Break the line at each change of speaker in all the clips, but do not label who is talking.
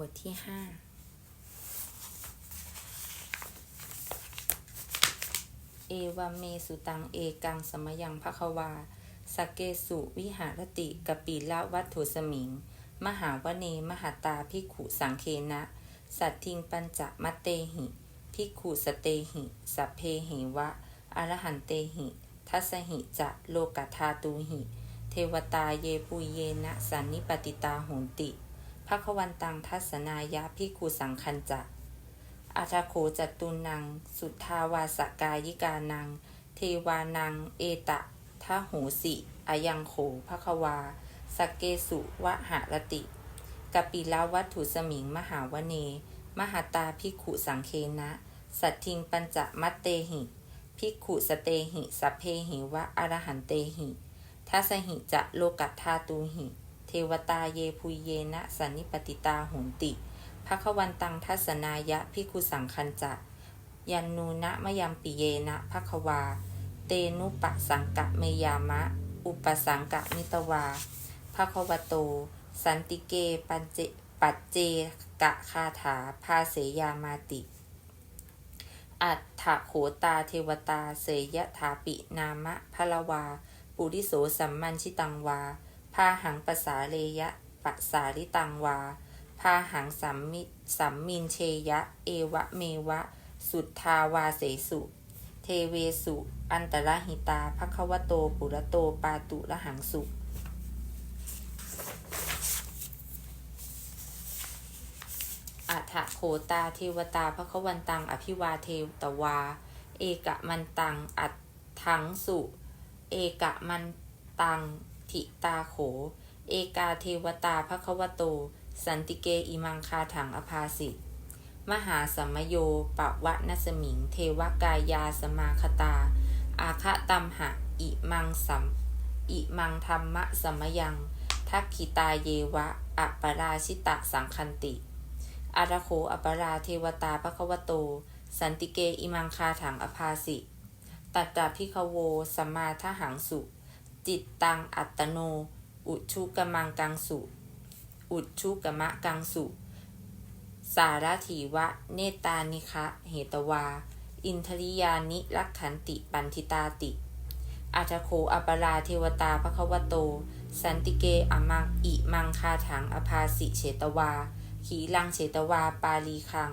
บทที่ห้าเอวาเมสุตังเอกังสมยังภควาสกเกสุวิหารติกปีละวัตถุสมิง มหาวเนมหาตาพิขุสังเคนะ สัตทิงปัญจมัตเตหิพิขุสเตหิ สัพเพหิวะ อรหันเตหิ ทัสหิจะโลกธาตูหิ เทวตาเยปุเยนะสันนิปติตาโหนติ ภควันตังทัศนายะพิคูสังคันจะอาชาโขจตุนัง สุทาวาสกายิกานัง เทวานัง เอตะทะโหสิอายังโขภควาสกเกสุวะหารติกปิลาวัตถุสมิงมหาวเน มหาตาพิขุสังเคนะ สัตทิงปัญจมัตเตหิพิขุสเตหิสัพเพหิวะอรหันเตหิทัสหิจะโลกัตธาตูหิ วตาเยพุยเยนะสันนิปติตาโหนติภควันตังทัศนายะพิคุสังคันจะ ยันนูนะมยัมปิเยนะภควา เตนุปะสังกะเมยามะ อุปสังกะมิตวาภควโต สันติเกปัจเจปัจเจกะคาถาภาเสยามาติ อัฏฐโขตาเทวตาเสยถาปินามะพลวา ปุริโสสัมมันชิตังวา พาหังปสาเลยะปสาริตังวา พาหังสัมมิสัมมินเชยะ เอวะเมวะ สุทธาวาเสสุ เทเวสุ อันตรหิตาภควโตปุระโตปาตุระหังสุอัฏฐโขตาเทวตาภควันตัง อภิวาเทวตวา เอกะมันตัง อัตถังสุ เอกะมันตัง ทิตาโข เอกาเทวตาภควโต สันติเกอิมังคาถังอภาสิมหาสัมโยปะวะนัสมิง เทวกายาสมาคตา อาคะตัมหะ อิมังสัม อิมังธรรมะสมยัง ทักขิตาเยวะ อัปปราชิตะสังคันติ อารโคอัปปราเทวตาภควโต สันติเกอิมังคาถังอภาสิ ตัตตาพิคโวสัมมาทหังสุ จิตตังอัตโน อุชุกมังกังสุ อุชุกมะกังสุ สารถีวะ เนตานิคะเหตวา อินทริยานิรักขันติปันทิตาติอาจโคอัปปราเทวตาภควโต สันติเกอมังอิมังคาถังอภาสิเฉตวา ขีลังเฉตวาปาลีคัง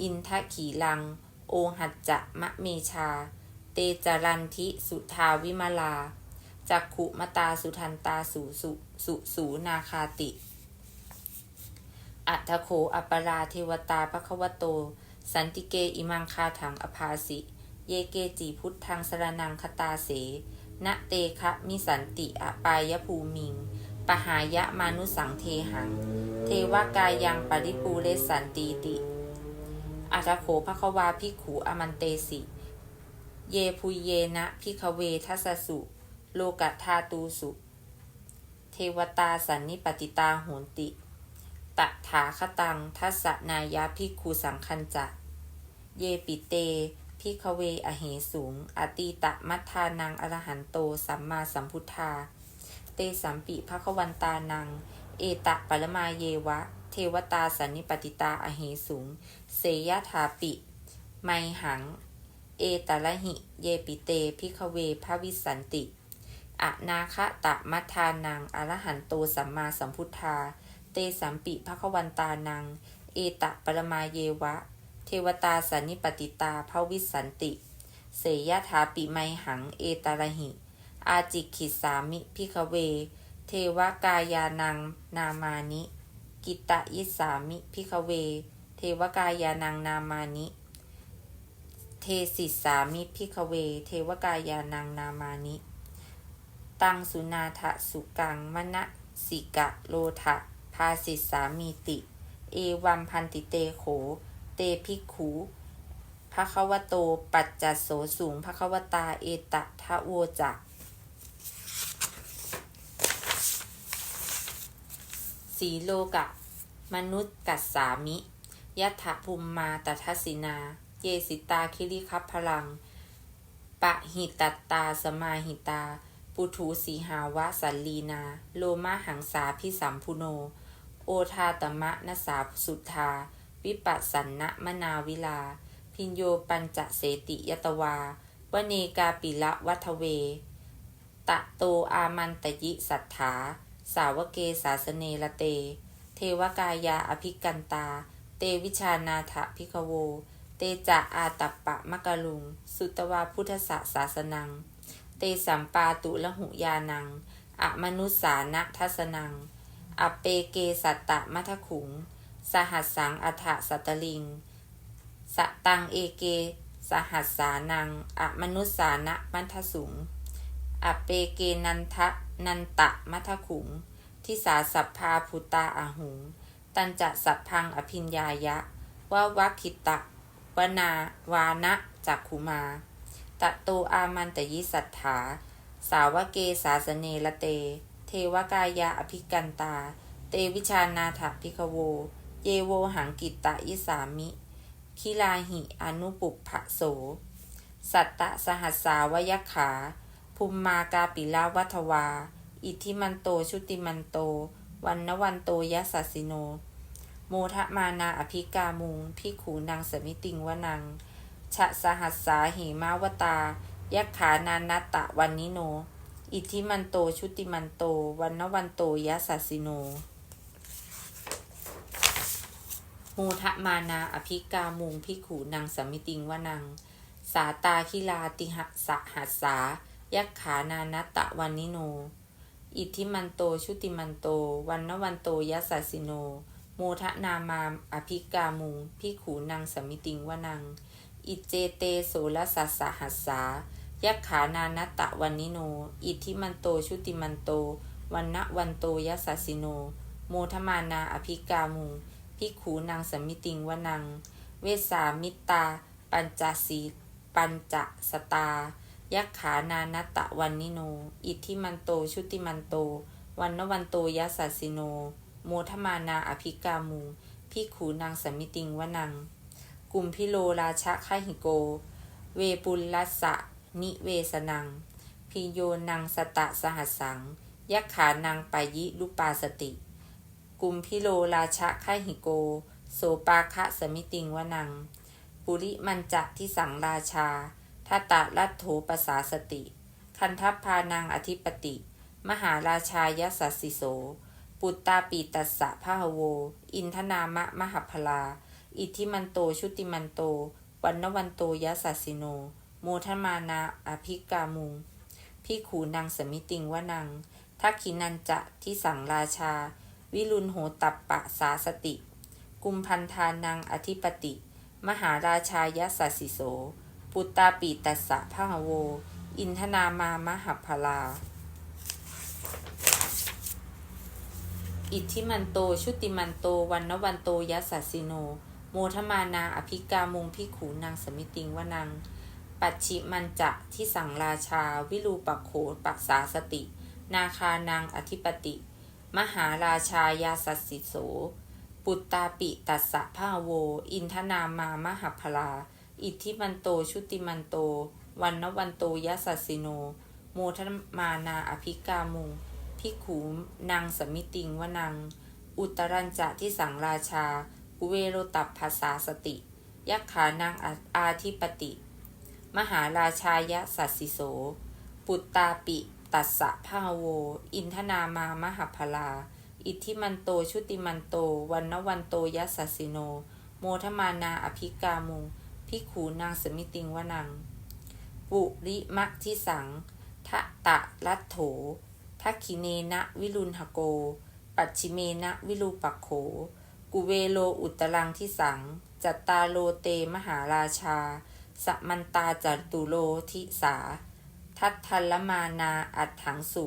อินทะขีลัง โอหัจจะมะเมชา เตจรันทิสุทาวิมาลา จักขุมตาสุทันตาสุสุสุสูนาคาติ อัตโขอัปราเทวตาภควโต สันติเกอิมังคาถังอภาสิ เยเกจีพุทธังสรนังคตาเสณเตคะมิสันติอปายภูมิง ปหายะมานุสังเทหัง เทวกายังปริปูเลสันตีติอัตโขภควาพิขูอมันเตสิ เยพุเยนะพิคเวทัสสุ โลกัธาตูสุ เทวตาสันนิปติตาโหนติตถาคตังทัสนายาพิกขุสังคันจะ เยปิเตพิคเวอเหสูง อตีตะมัทธานังอรหันโต สัมมาสัมพุทธา เตสัมปิภควันตานัง เอตะปรมาเยวะ เทวตาสันนิปติตาอเหสูง เสยถาปิ ไมหัง เอตละหิ เยปิเตพิคเวภวิสันติ อนาคตะมัทานังอรหันโตสัมมาสัมพุทธา เตสัมปิภควันตานัง เอตะปรมาเยวะ เทวตาสันนิปติตาภวิสันติ เสยถาปิไมหังเอตละหิ อาจิขิสามิพิคเว เทวกายานังนามานิ กิตะยิสามิพิคเว เทวกายานังนามานิ เทสิสามิพิคเว เทวกายานังนามานิ ตังสุนาทะสุกังมณสิกะโลทะภาสิสามีติ เอวัมพันติเตโข เตภิกขูภควโตปัจจัสโสสูงภควตาเอตะทะโวจักสีโลกะ มนุษย์กัสสามิยัตถภูมมาตัสสินา เยสิตาคิริคัพพลัง ปะหิตตตาสมาหิตา ปุถูสีหาวะสัลลีนา โลมาหังสาพิสัมพุโน โอทาตมะนสาสุทธา วิปัสสันนะมนาวิลา พิญโยปัญจเสติยตวาวเนกาปิละวัทเว ตะโตอามันตยิสัทธา สาวเกสาสเนละเต เทวกายาอภิกันตา เตวิชานาถพิกโว เตจะอาตัปปะมะกะลุง สุตวาพุทธสสาสนัง เตสัมปาตุละหุยานัง อมนุสานะทัสนัง อเปเกสัตตะมัทขุง สหัสสังอัฏฐสัตตลิง สตังเอเก สหัสสานัง อมนุสสานะมัทสุง อเปเกนันทะนันตะมัทขุง ทิสาสัพพาพุตาอาหุง ตันจะสัพพังอภิญญายะ ว่าวัคคิตะวนา วานะจักขุมา ตะโตอามันตยิสัทธา สาวเกสาสเนละเต เทวกายาอภิกันตา เตวิชานาถพิกโว เยโวหังกิตตะยิสามิ คิลาหิอนุปุพะโส สัตตะสหัสสาวยขา ภูมมากาปิลาวัทวา อิทธิมันโตชุติมันโต วันนวันโตยะสัสสิโน โมทะมานาอภิกามุงพิขูนางสมิติงวนัง ชะสหัสสาเหมาวตา ยักขานานัตะวันนิโน อิทิมันโตชุติมันโต วันนวันโตยะสัสิโนโมทะมานาอภิกามุงพิขูนางสมิติงวนัง สาตาคิลาติหะสหัสสา ยักขานานัตะวันนิโน อิทิมันโตชุติมันโต วันนวันโตยัสสสิโนโมทะนามาอภิกามุงพิขูนางสมิติงวนัง อิเจเตโสรสัสสะหัสสายักขานานัตตะวันนิโน อิทธิมันโตชุติมันโต วันนะวันโตยัสสิโน โมทมานาอภิกามุงพิขูนางสมิติงวนัง เวสามิตา ปัญจสีปัญจสตา ยักขานานัตตะวันนิโน อิทธิมันโตชุติมันโต วันนวันโตยัสสสิโน โมทมานาอภิกามุงพิขูนางสมิติงวนัง กุมพิโลราชะไคหิโก เวปุลลัสสะนิเวสนัง พิโยนังสตะสหัสสัง ยักขานังปายิลุปาสติ กุมพิโลราชะไคหิโก โสปาคะสมิติงวนัง ปุริมันจะที่สังราชาทัตตะรัตโถปสาสติ คันทัพพานังอธิปติ มหาราชายสัสสิโส ปุตตาปีตัสสะพะหโว อินทนามะมหพลา อิทธิมันโตชุติมันโต วันนวันโตยะสัสสิโน โมทมานาอภิกามุงพิขูนางสมิติงวนังทักขินันจะที่สังราชา วิรุณโหตัปปะสาสติ กุมพันธานังอธิปติ มหาราชายสัสสิโส ปุตตาปีตัสสะพะหโว อินทนามามหพลาอิทธิมันโตชุติมันโตวันนวันโตยัสสสิโน โมทมานาอภิกามุงพิขูนางสมิติงวนัง ปัจฉิมันจะที่สังราชา วิรูปโขปัสสาสติ นาคานางอธิปติ มหาราชายาสัสสิโส ปุตตาปิตัสสะพะโว อินทนามามหพลา อิทธิมันโตชุติมันโต วันนวันโตยัสสสิโน โมทมานาอภิกามุงพิขูนางสมิติงวนัง อุตรัญจะที่สังราชา อุเวโรตัปภาษาสติ ยักขานางอาธิปติ มหาราชายะสัสสิโส ปุตตาปิ ตัสสะพะโว อินทนามามหพลา อิทธิมันโตชุติมันโต วันนวันโตยัสสสิโน โมทมานาอภิกามุงพิขูนางสมิติงวนัง ปุริมะทิสังทะตะรัตโถทักขิเนนะวิรุณหโก ปัจฉิเมนะวิรูปักโข กุเวโลอุตรังทิสัง จัตตาโลเตมหาราชา สมันตาจัตุโลทิสา ทัตทัลมานาอัตถังสุ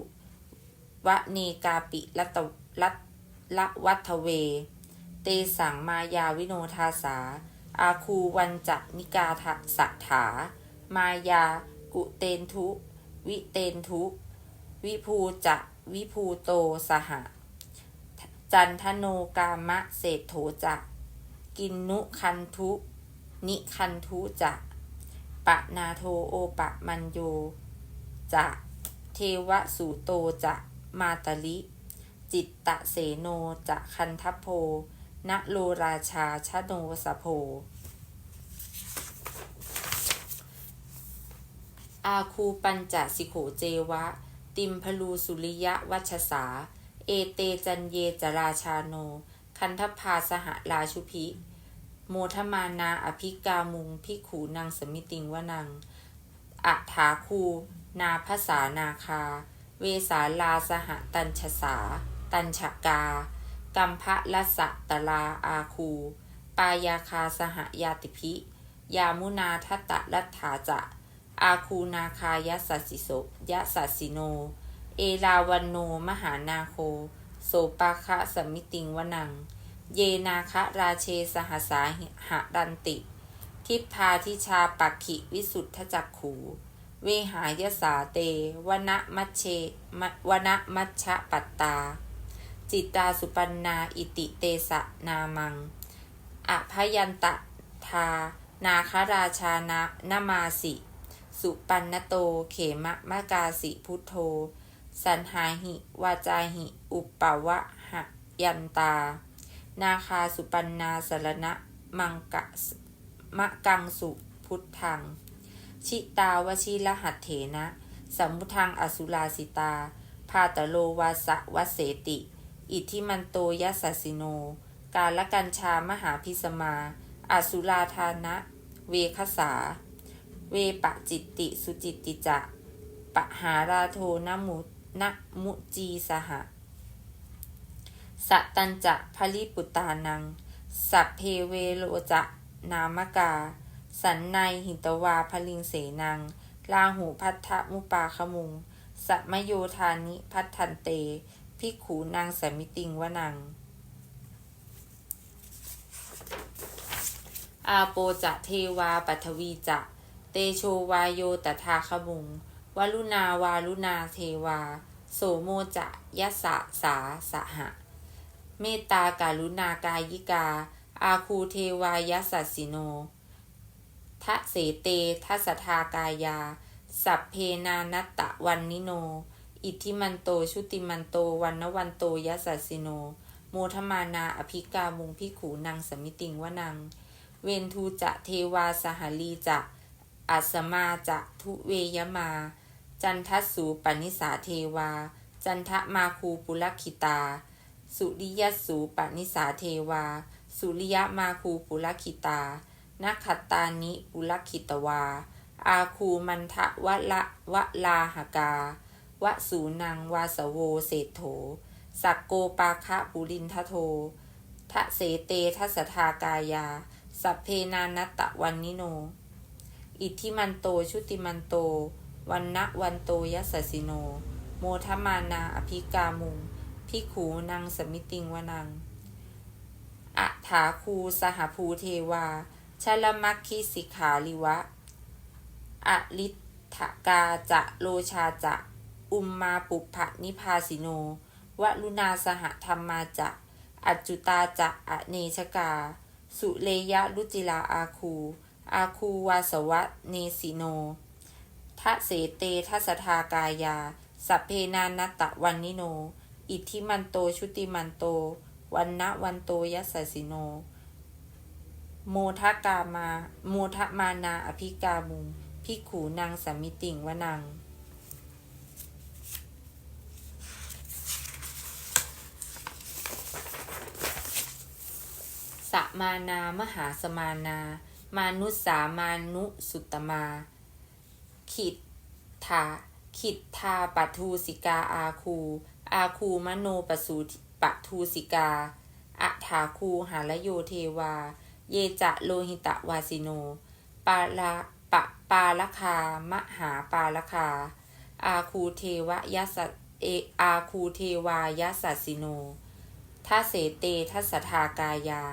วะเนกาปิลตะละละวัทเว เตสังมายาวิโนทาสา อาคูวันจะนิกาทะสัทธามายากุเตนทุ วิเตนทุ วิภูจะวิภูโตสหะ จันทโนกามะเศรษโถจะกินนุคันทุนิคันทุจะปะนาโทโอปะมันโยจะเทวสุโตจะมาตลิ จิตตะเสโนจะคันทัพโพณโลราชาชโนสโพอาคูปัญจสิโขเจวะ ติมพลูสุริยะวัชสา เอเตจันเยจราชาโน คันทพาสหราชุพิ โมทมานาอภิกามุงพิขูนางสมิติงวนังอัฐาคู นาภาษานาคา เวสาลาสหตัญชสา ตัญชกา กัมพะละสะตลาอาคู ปายาคาสหยาติพิ ยามุนาทัตตะรัฐาจะ อาคูนาคายสัสสิโสยะสัสสิโน เอลาวันโนมหานาโค โสปาคะสมิติงวนัง เยนาคะราเชสหสาหะดันติ ทิพาทิชาปักขิวิสุทธจักขู เวหายสาเตวนะมัชเชวนะมัชชะปัตตา จิตตาสุปันนาอิติเตสะนามังอภยันตะทา นาคราชานะนามาสิ สุปันนโต เขมะมะกาสิพุทโธ สันหาหิ วาจาหิ อุปปวะหะยันตา นาคาสุปันนาสรณะ มังกะมะกังสุพุทธัง ชิตาวชิรหัตเถนะ สัมุทังอสุราสิตา พาตโลวาสะวะเสติ อิทิมันโตยัสสสิโน กาลกัญชามหาพิสมา อสุราธานะ เวคสา เวปะจิตติสุจิตติจะปะหาราโทนมุ นมุจีสหะสตัญจะพลิปุตานัง สัพเพเวโลจะนามกา สันในหิตวาพลิงเสนังลาหูพัทธมุปาขมุง สัมโยธานิพัทธันเตพิขูนางสมิติงวนัง อาโปจะเทวาปัทวีจะ เตโชวายโยตถาคมุงวลุนาวาลุนาเทวา โสโมจะยะสะสาสหะ เมตตาการุณากายิกา อาคูเทวายสสสิโนทะเสเตทัสทากายา สัพเพนานัตตะวันนิโน อิทธิมันโตชุติมันโตวันนวันโตยสสสิโน โมทมานาอภิกามุงพิขูนางสมิติงวนัง เวนทูจะเทวาสหลีจะอัสมาจะทุเวยมา จันทสูปนิสาเทวา จันทะมาคูปุลคิตา สุริยสูปนิสาเทวา สุริยมาคูปุลคิตานักขตตานิปุลคิตวา อาคูมันทะวะละวะลาหกาวะสูนังวาสโวเศธโถ สักโกปาคะปุรินทโททะเสเตทัสทากายา สัพเพนานัตตะวันนิโน อิทธิมันโตชุติมันโต วันนะวันโตยัสสิโน โมทมานาอภิกามุงพิขูนางสมิติงวนังอัฐาคูสหภูเทวาชลมัคคิสิกขาลิวะอลิทกาจะโลชาจะ อุมมาปุพะนิพาสิโน วลุนาสหธรรมาจะ อัจจุตาจะอเนชกา สุเลยะรุจิลาอาคู อาคูวาสวะเนสิโน ทะเสเตทัสทากายา สัพเพนานัตตะวันนิโน อิทธิมันโตชุติมันโต วันนะวันโตยัสสิโน โมทกามา โมทมานาอภิกามุงพิกขูนางสมิติงวนัง สมานามหาสมานา มานุสามานุสุตตมา ขิดทาขิดทาปัทูสิกาอาคู อาคูมโนปสูปทูสิกาอัฐาคูหาลโยเทวา เยจะโลหิตะวาสิโน ปาลาปะปาลคามหาปาลคา อาคูเทวยสเออาคูเทวายสสสิโนทัเสเตทัสทากายา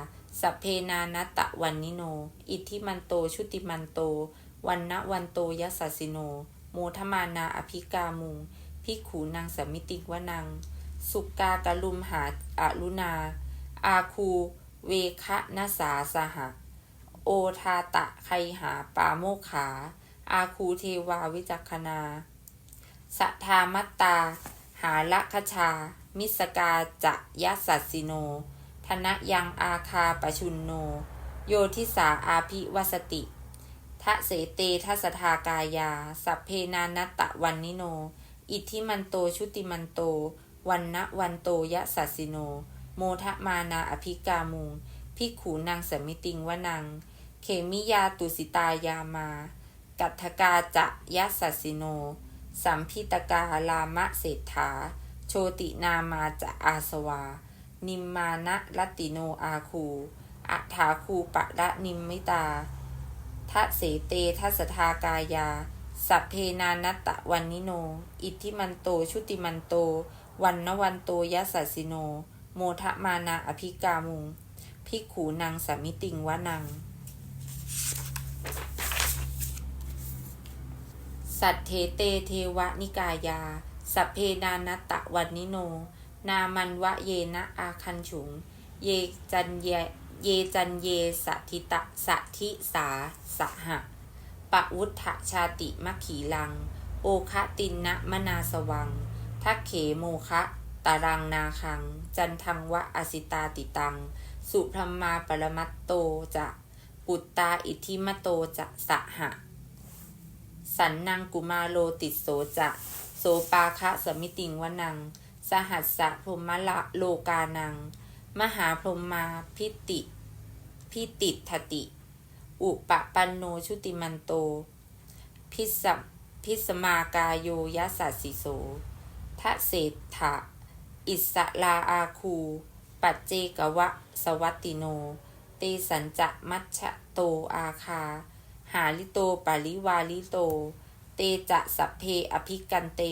สัพเพนานัตตะวันนิโน อิทธิมันโตชุติมันโต วันนะวันโตยัสสสิโน โมทมานาอภิกามุงพิกขูนางสมิติวนัง สุกากะลุมหาอารุณาอาคูเวคะนาสาสหะ โอทาตะไคหาปาโมขา อาคูเทวาวิจักนาสัทธามัตตา หาละคชา มิสกาจะยัสสัสสิโน ธนยังอาคาปชุนโน โยทิสาอาภิวสติ ทะเสเตทัสทากายา สัพเพนานัตตะวันนิโน อิทธิมันโตชุติมันโต วันนะวันโตยะสัสสิโน โมทะมานาอภิกามุงพิกขูนางสมิติงวนัง เขมิยาตุสิตายามา กัตถกาจะยะสัสสิโน สัมพิตกาลามะเศรษฐา โชตินามาจะอาสวา นิมมานะรตติโนอาคูอัฐาคูปะระนิมมิตา ทะเสเตทัสทากายา สัพเพนานัตตะวันนิโน อิทธิมันโตชุติมันโต วันนวันโตยัสสสิโน โมทะมานาอภิกามุงพิกขูนางสมิติงวะนังสัตเทเตเทวนิกายา สัพเพนานัตตะวันนิโน นามันวะเยนะอาคันฉุง เยจันเย เยจันเยสัทิตะสัทิสาสหะปะวุฒชาติมขีลัง โอคะตินนะมนาสวัง ทักเขโมคะตารังนาคัง จันทังวะอสิตาติตัง สุพรมาปรมัตโตจะปุตตาอิทิมโตจะสหะ สันนังกุมาโลติโสจะโสปาคะสมิติงวนัง สหัสสะพมละโลกานัง มหาพรหมาพิติพิติทติ อุปปันโนชุติมันโต พิสมพิสมากายโยยัสสสิโสทะเศษฐะอิสลาอาคู ปัจเจกวะสวัตติโน เตสัญจะมัชโตอาคา หาลิโตปาริวาลิโต เตจะสัพเพอภิกันเต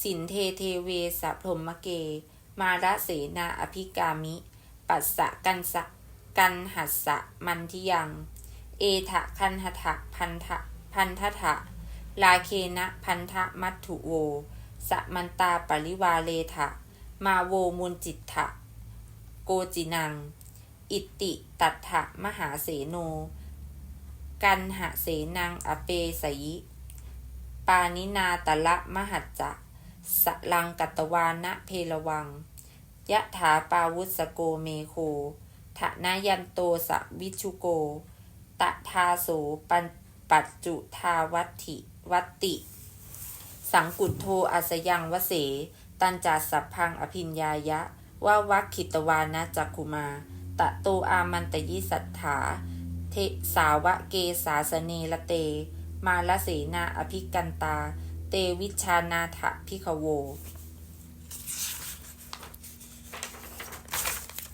สินเทเทเวสะพรหมเก มาระเสนาอภิกามิ ปัสสะกันสะกันหัสสะมันทิยัง เอทะคันหทะพันทะพันทถะลาเคนะพันธะมัตถุโวสะมันตาปริวาเลทะ มาโวมุนจิตถะโกจินัง อิติตัตถะมหาเสโน กันหะเสนังอเปสยิปานินาตะละมหัจจะสลังกัตวานะเพลวัง ยะถาปาวุสโกเมโคทะนายันโตสะวิชุโก ตะทาโสปันปัจจุทาวัติวัติ สังกุโทอสยังวเส ตันจาสัพพังอภิญญายะ ว่าวัคขิตวานะจักคุมา ตะโตอามันตยิสัทธาเทสาวะเกสาสเนละเต มาลเสนาอภิกันตา เตวิชานาถพิขโว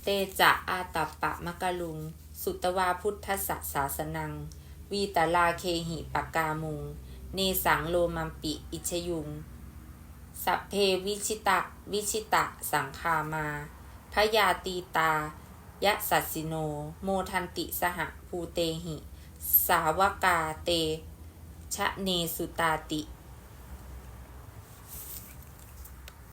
ตจะอาตัปปะมะกะลุง สุตวาพุทธสสาสนัง วีตาลาเคหิปกามุง เนสังโลมัมปิอิชยุง สัพเพวิชิตะวิชิตะสังคามาพยาตีตายะสัสสิโน โมทันติสหภูเตหิ สาวกาเต ชะเนสุตาติ